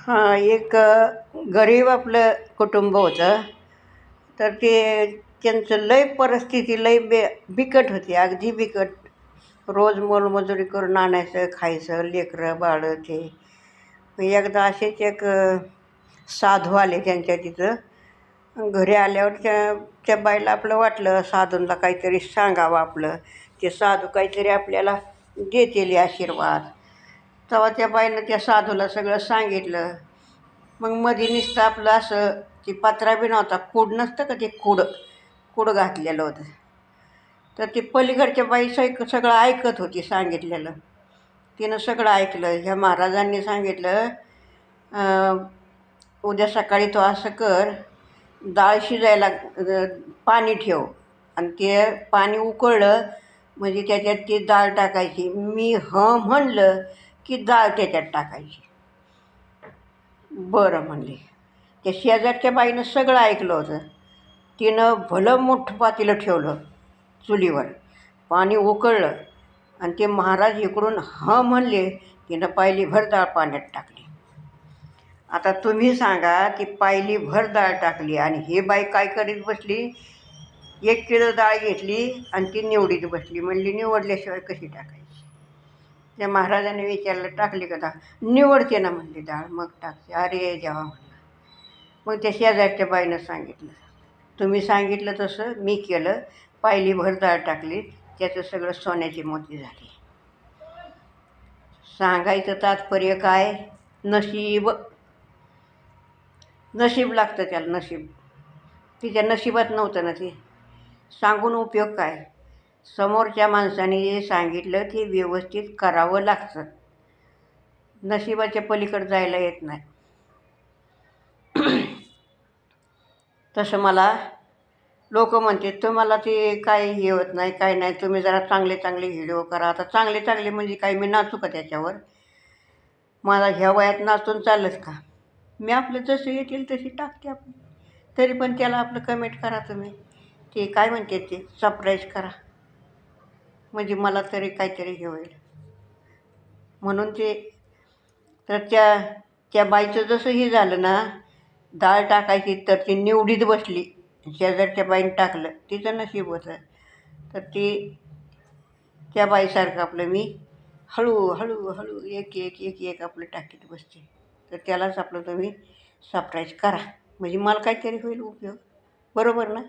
हां एक गरीब आपलं कुटुंब होतं. तर ते त्यांचं लय परिस्थिती लय बे बिकट होती. अगदी बिकट. रोज मोलमजुरी करून आणायचं खायचं लेकरं बाळं ते. एकदा असेच एक साधू आले त्यांच्या तिथं. घरी आल्यावर त्या त्या बाईला आपलं वाटलं साधूंना काहीतरी सांगावं आपलं. ते साधू काहीतरी आपल्याला देतील आशीर्वाद. तेव्हा त्या बाईनं त्या साधूला सगळं सांगितलं. मग मध्ये नुसतं आपलं असं ती पत्रा बी नव्हता कूड नसतं का ते कूड? कूड घातलेलं होतं. तर ती पलीकडच्या बाई सैक सगळं ऐकत होती सांगितलेलं. तिनं सगळं ऐकलं. ह्या महाराजांनी सांगितलं उद्या सकाळी तो असं कर डाळ शिजायला पाणी ठेव. आणि ते पाणी उकळलं म्हणजे त्याच्यात ती डाळ टाकायची. मी ह म्हणलं की डाळ त्याच्यात टाकायची. बरं म्हणले. त्या शेजारच्या बाईनं सगळं ऐकलं होतं. तिनं भलं मोठं पातीलं ठेवलं चुलीवर. पाणी उकळलं आणि ते महाराज इकडून ह म्हणले तिनं पायली भर डाळ पाण्यात टाकली. आता तुम्ही सांगा ती पायली भर डाळ टाकली आणि हे बाई काय करीत बसली? एक किलो डाळ घेतली आणि ती निवडीत बसली. म्हणली निवडल्याशिवाय कशी टाकायची? त्या महाराजांनी विचारलं टाकली का डाळ निवडते ना म्हणली डाळ मग टाकते अरे जेव्हा म्हणलं. मग त्या शेजारच्या बाईनं सांगितलं तुम्ही सांगितलं तसं मी केलं. पायली भर डाळ टाकली त्याचं सगळं सोन्याची मोती झाली. सांगायचं तात्पर्य काय? नशीब. नशीब लागतं त्याला नशीब. तिच्या नशिबात नव्हतं ना ते. सांगून उपयोग काय? समोरच्या माणसाने जे सांगितलं ते व्यवस्थित करावं लागतं. नशिबाच्या पलीकडं जायला येत नाही. तसं मला लोक म्हणते तुम्हाला ते काय हे होत नाही काय नाही तुम्ही जरा चांगले चांगले व्हिडिओ करा. आता चांगले चांगले म्हणजे काय मी नाचू का त्याच्यावर? मला ह्या वयात नाचून चाललंच का? मी आपलं जसं येतील तशी टाकते आपली. तरी पण त्याला आपलं कमेंट करा तुम्ही. ते काय म्हणते ते? सरप्राईज करा. म्हणजे मला तरी काहीतरी हे होईल. म्हणून ते तर त्या त्या बाईचं जसं हे झालं ना डाळ टाकायची तर ती निवडीत बसली. शेजारच्या बाईनं टाकलं तिचं नशीब होतं. तर ती त्या बाईसारखं आपलं मी हळू हळू हळू एक एक एक एक आपलं टाकीत बसते. तर त्यालाच आपलं तुम्ही सरप्राईज करा. म्हणजे मला काहीतरी होईल उपयोग. बरोबर ना?